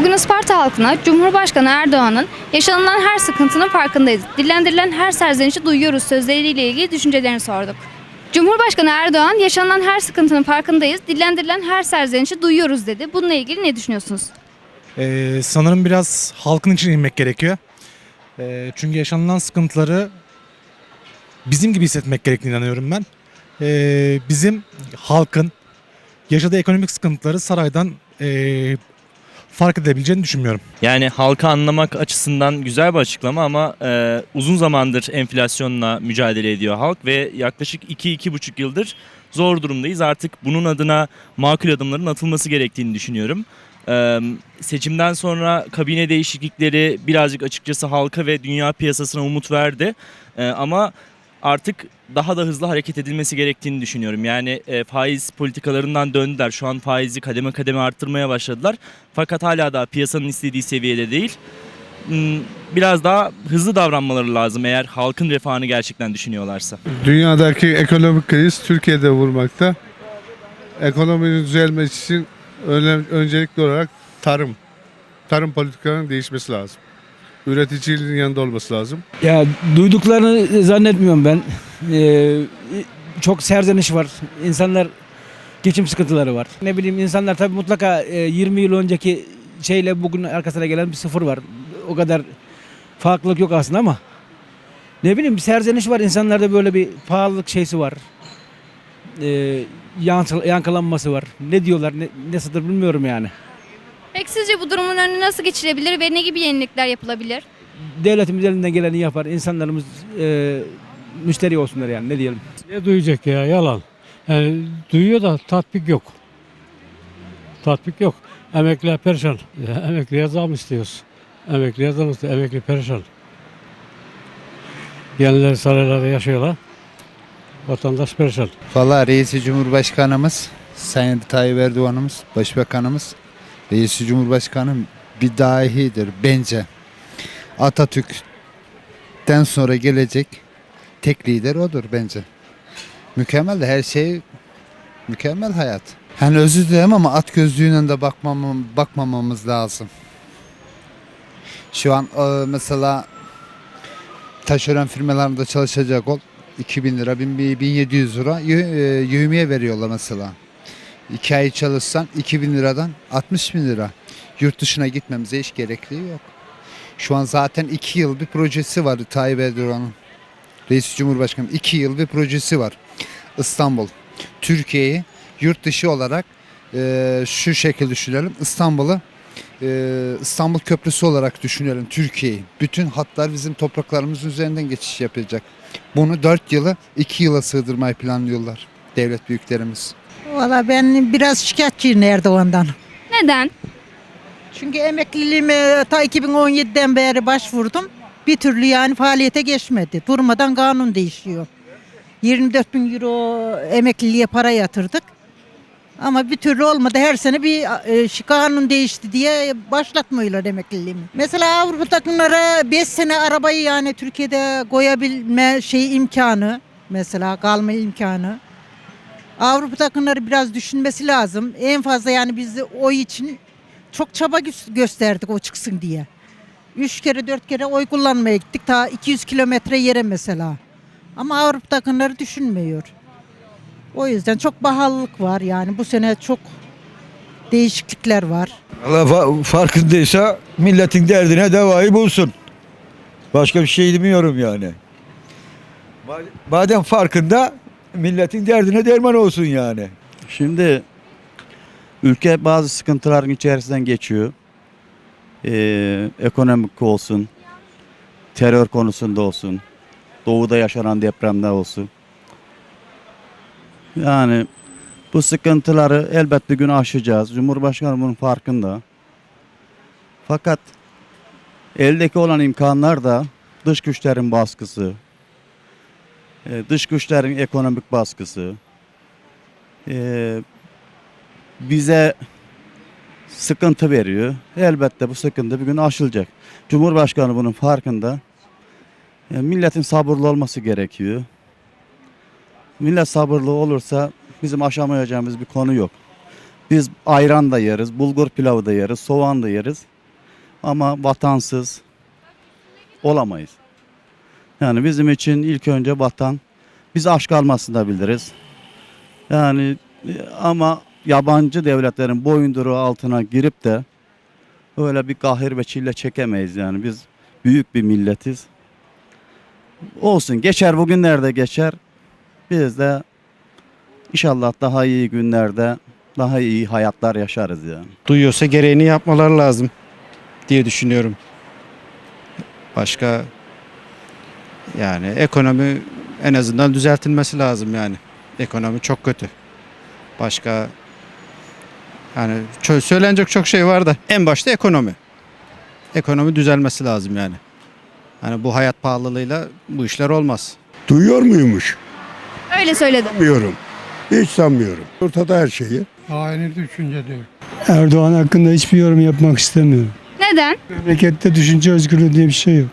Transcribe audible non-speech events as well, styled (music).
Bugün Isparta halkına Cumhurbaşkanı Erdoğan'ın yaşanılan her sıkıntının farkındayız. Dillendirilen her serzenişi duyuyoruz sözleriyle ilgili düşüncelerini sorduk. Cumhurbaşkanı Erdoğan yaşanılan her sıkıntının farkındayız. Dillendirilen her serzenişi duyuyoruz dedi. Bununla ilgili ne düşünüyorsunuz? Ee, sanırım biraz halkın için inmek gerekiyor. Ee, çünkü yaşanılan sıkıntıları bizim gibi hissetmek gerektiğine inanıyorum ben. Ee, bizim halkın yaşadığı ekonomik sıkıntıları saraydan ee, fark edebileceğini düşünmüyorum. Yani halka anlamak açısından güzel bir açıklama ama e, uzun zamandır enflasyonla mücadele ediyor halk ve yaklaşık 2-2,5 yıldır zor durumdayız. Artık bunun adına makul adımların atılması gerektiğini düşünüyorum. E, seçimden sonra kabine değişiklikleri birazcık açıkçası halka ve dünya piyasasına umut verdi. E, ama artık daha da hızlı hareket edilmesi gerektiğini düşünüyorum. Yani e, faiz politikalarından döndüler. Şu an faizi kademe kademe arttırmaya başladılar. Fakat hala da piyasanın istediği seviyede değil. Hmm, Biraz daha hızlı davranmaları lazım eğer halkın refahını gerçekten düşünüyorlarsa. Dünyadaki ekonomik kriz Türkiye'de vurmakta. Ekonominin düzelmesi için öncelikli olarak tarım. Tarım politikalarının değişmesi lazım. Üreticiliğin yanında olması lazım. Ya duyduklarını zannetmiyorum ben. Ee, çok serzeniş var. İnsanlar geçim sıkıntıları var. Ne bileyim insanlar tabii mutlaka e, 20 yıl önceki şeyle bugün arkasına gelen bir sıfır var. O kadar farklılık yok aslında ama ne bileyim bir serzeniş var. İnsanlarda böyle bir pahalılık şeysi var. Ee, yankı- yankılanması var. Ne diyorlar ne, nasıldır bilmiyorum yani. Peki sizce bu durumun önüne nasıl geçilebilir ve ne gibi yenilikler yapılabilir? Devletimiz elinden geleni yapar. İnsanlarımız e, müşteri olsunlar yani ne diyelim. Ne duyacak ya yalan. Yani duyuyor da tatbik yok. Tatbik yok. Emekliler perişan. (laughs) Ya, emekliye zam istiyoruz. Emekliye zam istiyor. Emekli perişan. Gençler saraylarda yaşıyorlar. Vatandaş perişan. Valla reisi Cumhurbaşkanımız, Sayın Tayyip Erdoğan'ımız, Başbakanımız, reisi Cumhurbaşkanı bir dahidir bence. Atatürk'ten sonra gelecek tek lider odur bence. Mükemmel de her şey mükemmel hayat. Hani özür dilerim ama at gözlüğüyle de bakmamam, bakmamamız lazım. Şu an e, mesela taşeron firmalarında çalışacak ol 2000 lira, 1000 1700 lira yö- e, veriyorlar mesela. 2 ay çalışsan 2000 liradan 60 bin lira. Yurt dışına gitmemize hiç gerekliği yok. Şu an zaten 2 yıl bir projesi var Tayyip Erdoğan'ın. Reis Cumhurbaşkanı 2 yıl bir projesi var. İstanbul. Türkiye'yi yurt dışı olarak e, şu şekilde düşünelim. İstanbul'u e, İstanbul Köprüsü olarak düşünelim Türkiye'yi. Bütün hatlar bizim topraklarımızın üzerinden geçiş yapacak. Bunu 4 yılı 2 yıla sığdırmayı planlıyorlar devlet büyüklerimiz. Valla ben biraz şikayetçiyim Erdoğan'dan. Neden? Çünkü emekliliğime ta 2017'den beri başvurdum. Bir türlü yani faaliyete geçmedi. Durmadan kanun değişiyor. 24 bin euro emekliliğe para yatırdık. Ama bir türlü olmadı. Her sene bir e, kanun değişti diye başlatmıyorlar emekliliğimi. Mesela Avrupa takımları 5 sene arabayı yani Türkiye'de koyabilme şey imkanı. Mesela kalma imkanı. Avrupa takımları biraz düşünmesi lazım. En fazla yani biz de o için çok çaba gö- gösterdik o çıksın diye. Üç kere dört kere oy kullanmaya gittik. Ta 200 kilometre yere mesela. Ama Avrupa takımları düşünmüyor. O yüzden çok pahalılık var yani. Bu sene çok değişiklikler var. Allah fa- farkındaysa milletin derdine devayı bulsun. Başka bir şey demiyorum yani. Ma- Madem farkında milletin derdine derman olsun yani. Şimdi ülke bazı sıkıntıların içerisinden geçiyor. Ee, ekonomik olsun, terör konusunda olsun, doğuda yaşanan depremde olsun. Yani bu sıkıntıları elbet bir gün aşacağız. Cumhurbaşkanı bunun farkında. Fakat eldeki olan imkanlar da dış güçlerin baskısı, e, dış güçlerin ekonomik baskısı, e, bize sıkıntı veriyor. Elbette bu sıkıntı bir gün aşılacak. Cumhurbaşkanı bunun farkında. E, milletin sabırlı olması gerekiyor. Millet sabırlı olursa bizim aşamayacağımız bir konu yok. Biz ayran da yeriz, bulgur pilavı da yeriz, soğan da yeriz. Ama vatansız olamayız. Yani bizim için ilk önce vatan, biz aşk almasını biliriz. Yani ama yabancı devletlerin boyunduruğu altına girip de öyle bir kahir ve çile çekemeyiz yani. Biz büyük bir milletiz. Olsun geçer bugünlerde geçer. Biz de inşallah daha iyi günlerde daha iyi hayatlar yaşarız yani. duyuyorsa gereğini yapmaları lazım diye düşünüyorum. Başka yani ekonomi en azından düzeltilmesi lazım yani. Ekonomi çok kötü. Başka yani çö- söylenecek çok şey var da en başta ekonomi. Ekonomi düzelmesi lazım yani. Hani bu hayat pahalılığıyla bu işler olmaz. Duyuyor muymuş? Öyle söyledi. Sanmıyorum. Hiç sanmıyorum. Ortada her şeyi. Aynı düşünce değil. Erdoğan hakkında hiçbir yorum yapmak istemiyorum. Neden? Memlekette düşünce özgürlüğü diye bir şey yok.